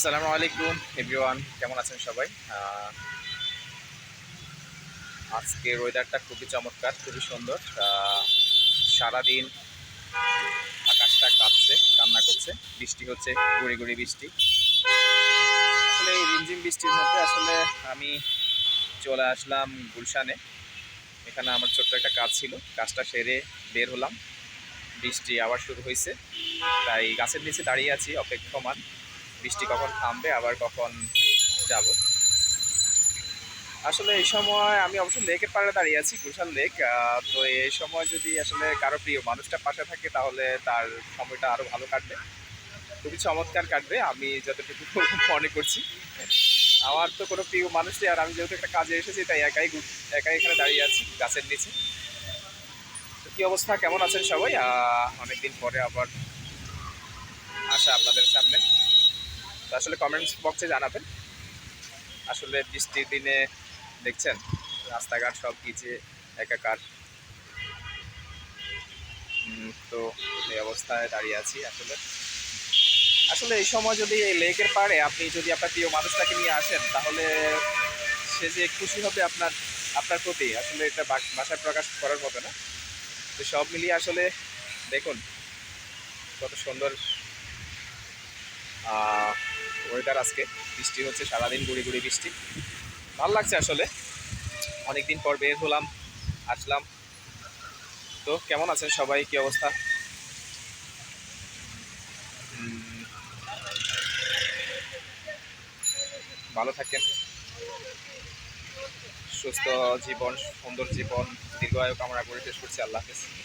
আসসালামু আলাইকুম এভরিওয়ান কেমন আছেন সবাই? আজকের ওয়েদারটা খুবই চমৎকার, খুবই সুন্দর। সারাদিন আকাশটা কাঁপছে, কান্না করছে, বৃষ্টি হচ্ছে, গুড়ি গুড়ি বৃষ্টি। আসলে এই রিমঝিম বৃষ্টির মধ্যে আসলে আমি চলে আসলাম গুলশানে। এখানে আমার ছোট্ট একটা কাজ ছিল, কাজটা সেরে বের হলাম। বৃষ্টি আবার শুরু হয়েছে, তাই গাছের নিচে দাঁড়িয়ে আছি অপেক্ষমান বৃষ্টি কখন থামবে, আবার কখন যাব। আসলে এই সময় আমি অবশ্য লেকের পাড়ে দাঁড়িয়ে আছি, গুলশান লেক। তো এই সময় যদি আসলে কারও প্রিয় মানুষটা পাশে থাকে, তাহলে তার সময়টা আরও ভালো কাটবে। খুবই চমৎকার কাটবে, আমি যতটুকু মনে করছি। আমার তো কোনো প্রিয় মানুষ নেই আর আমি যেহেতু একটা কাজে এসেছি, তাই একাই একাই এখানে দাঁড়িয়ে আছি, গাছের নিচে। তো কি অবস্থা? কেমন আছেন সবাই? অনেকদিন পরে আবার তো আসলে কমেন্টস বক্সে জানাবেন। আসলে বৃষ্টির দিনে দেখছেন, রাস্তাঘাট সব ভিজে, একাকার। তো এই অবস্থায় দাঁড়িয়ে আছি আসলে। আসলে এই সময় যদি এই লেকের পাড়ে আপনি যদি আপনার প্রিয় মানুষটাকে নিয়ে আসেন, তাহলে সে যে খুশি হবে আপনার আপনার প্রতি, আসলে এটা ভাষায় প্রকাশ করার মতো না। তো সব মিলিয়ে আসলে দেখুন, কত সুন্দর। ওয়েদার আজকে, বৃষ্টি হচ্ছে, সারাদিন গুড়ি গুড়ি বৃষ্টি। ভালো লাগছে আসলে। অনেকদিন পর বের হলাম, আসলাম। তো কেমন আছেন সবাই? কি অবস্থা? ভালো থাকেন। সুস্থ জীবন, সুন্দর জীবন, দীর্ঘায়ু কামনা করে শেষ করছি। আল্লাহ হাফেজ।